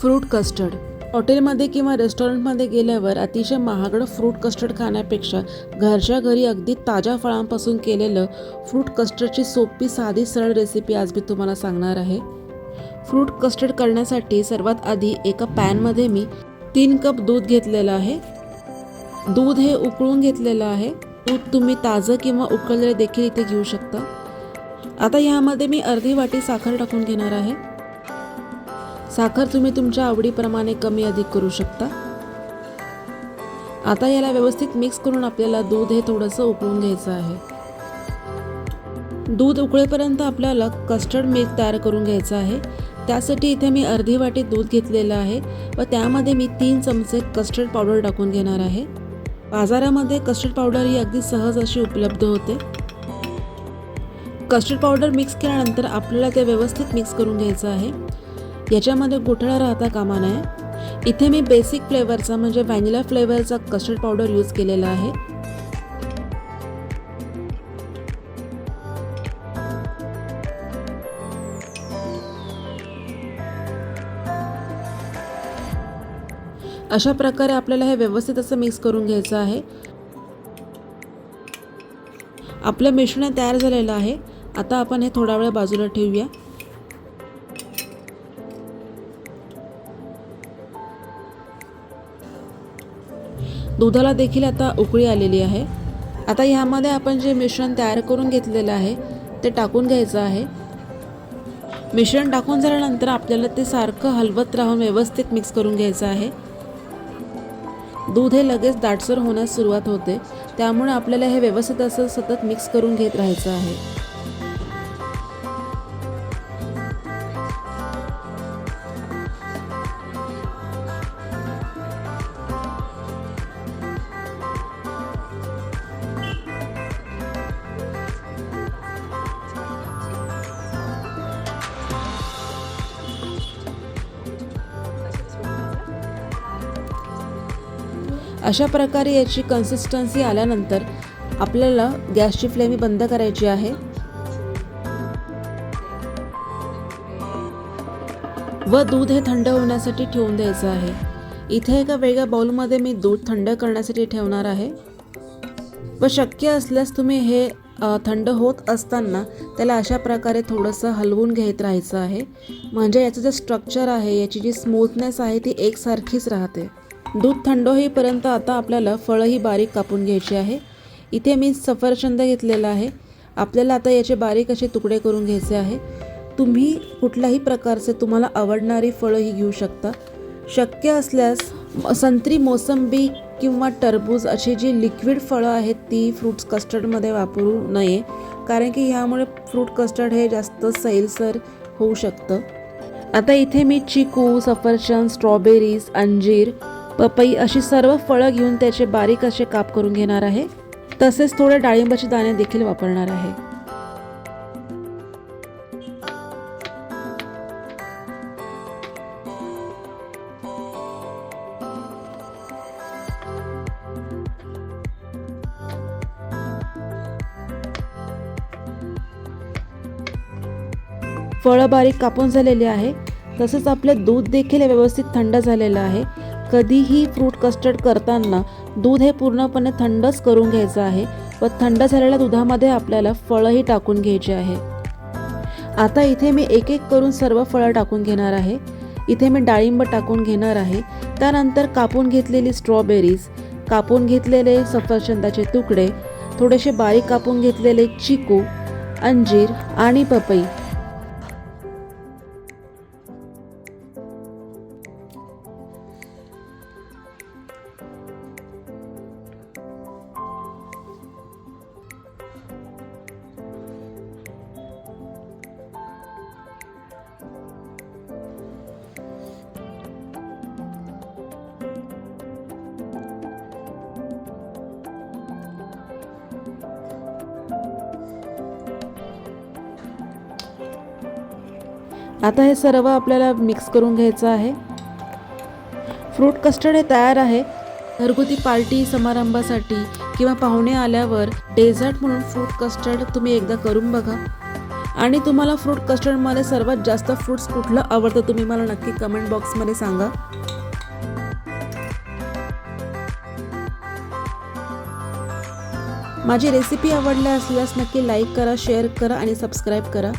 Fruit custard. हॉटेलमध्ये किंवा रेस्टॉरंटमध्ये गेल्यावर अतिशय महागडं फ्रूट कस्टर्ड खाण्यापेक्षा घरच्या घरी अगदी ताज्या फळांपासून केलेलं फ्रूट कस्टर्डची सोपी साधी सरळ रेसिपी आज मी तुम्हाला सांगणार आहे. फ्रूट कस्टर्ड करण्यासाठी सर्वात आधी एका पॅनमध्ये मी तीन कप दूध घेतलेलं आहे. दूध हे उकळून घेतलेलं आहे. दूध तुम्ही ताजं किंवा उकळलेलं देखील इथे घेऊ शकता. आता ह्यामध्ये मी अर्धी वाटी साखर टाकून घेणार आहे. साखर तुम्ही तुमच्या आवडीप्रमाणे कमी अधिक करू शकता. आता याला व्यवस्थित मिक्स करून आपल्याला दूध हे थोडंसं उकळून घ्यायचं आहे. दूध उकळेपर्यंत आपल्याला कस्टर्ड मिल्क तयार करून घ्यायचं आहे. त्यासाठी इथे मी अर्धी वाटी दूध घेतलेलं आहे व त्यामध्ये मी तीन चमचे कस्टर्ड पावडर टाकून घेणार आहे. बाजारामध्ये कस्टर्ड पावडर ही अगदी सहज अशी उपलब्ध होते. कस्टर्ड पावडर मिक्स केल्यानंतर आपल्याला ते व्यवस्थित मिक्स करून घ्यायचं आहे. याच्यामध्ये गोठळा राहता कामा नये. इथे मी बेसिक फ्लेवरचा म्हणजे व्हॅनिला फ्लेवरचा कस्टर्ड पावडर यूज केलेला आहे. अशा प्रकारे आपल्याला हे व्यवस्थित असं मिक्स करून घ्यायचं आहे. आपलं मिश्रण तयार झालेलं आहे. आता आपण हे थोडा वेळ बाजूला ठेवूया. दुधाला देखील आता उकळी आलेली आहे. आता ह्यामध्ये आपण जे मिश्रण तयार करून घेतलेलं आहे ते टाकून घ्यायचं आहे. मिश्रण टाकून झाल्यानंतर आपल्याला ते सारखं हलवत राहून व्यवस्थित मिक्स करून घ्यायचं आहे. दूध हे लगेच दाटसर होण्यास सुरुवात होते. त्यामुळे आपल्याला हे व्यवस्थित असं सतत मिक्स करून घेत राहायचं आहे. अशा प्रकारे याची कन्सिस्टन्सी आल्यानंतर आपल्याला गॅसची फ्लेम ही बंद करायची आहे. व दूध हे थंड होण्यासाठी ठेवून द्यायचं आहे. इथे एका वेगळ्या बाउलमध्ये मी दूध थंड करण्यासाठी ठेवणार आहे. व शक्य असल्यास तुम्ही हे थंड होत असताना त्याला अशा प्रकारे थोडंसं हलवून घेत राहायचं आहे. म्हणजे याचं जे स्ट्रक्चर आहे याची जी स्मूथनेस आहे ती एकसारखीच राहते. दूध थंड होईपर्यंत आता आपल्याला फळंही बारीक कापून घ्यायची आहे. इथे मी सफरचंद घेतलेला आहे. आपल्याला आता याचे बारीक असे तुकडे करून घ्यायचे आहे. तुम्ही कुठल्याही प्रकारचे तुम्हाला आवडणारी फळंही घेऊ शकता. शक्य असल्यास संत्री मोसंबी किंवा टरबूज अशी जी लिक्विड फळं आहेत ती फ्रूट्स कस्टर्डमध्ये वापरू नये. कारण की ह्यामुळे फ्रूट कस्टर्ड हे जास्त सैलसर होऊ शकतं. आता इथे मी चिकू सफरचंद स्ट्रॉबेरीज अंजीर पपई अशी सर्व फळं घेऊन त्याचे बारीक असे काप करून घेणार आहे. तसेच थोडे डाळिंबाचे दाणे देखील वापरणार आहे. फळं बारीक कापून झालेली आहे. तसेच आपले दूध देखील व्यवस्थित थंड झालेलं आहे. कधीही फ्रूट कस्टर्ड करताना दूध हे पूर्णपणे थंडच करून घ्यायचं आहे व थंड झालेल्या दुधामध्ये आपल्याला फळंही टाकून घ्यायची आहे. आता इथे मी एक एक करून सर्व फळं टाकून घेणार आहे. इथे मी डाळिंब टाकून घेणार आहे. त्यानंतर कापून घेतलेली स्ट्रॉबेरीज कापून घेतलेले सफरचंदाचे तुकडे थोडेसे बारीक कापून घेतलेले चिकू अंजीर आणि पपई. आता हे सर्व आपल्याला मिक्स करून घ्यायचं आहे. फ्रूट कस्टर्ड हे तयार आहे. घरगुती पार्टी समारंभासाठी किंवा पाहुणे आल्यावर डेझर्ट म्हणून फ्रूट कस्टर्ड तुम्ही एकदा करून बघा. आणि तुम्हाला फ्रूट कस्टर्डमध्ये सर्वात जास्त फ्रूट्स कुठलं आवडतं तुम्ही मला नक्की कमेंट बॉक्समध्ये सांगा. माझी रेसिपी आवडल्या असल्यास नक्की लाईक करा शेअर करा आणि सबस्क्राईब करा.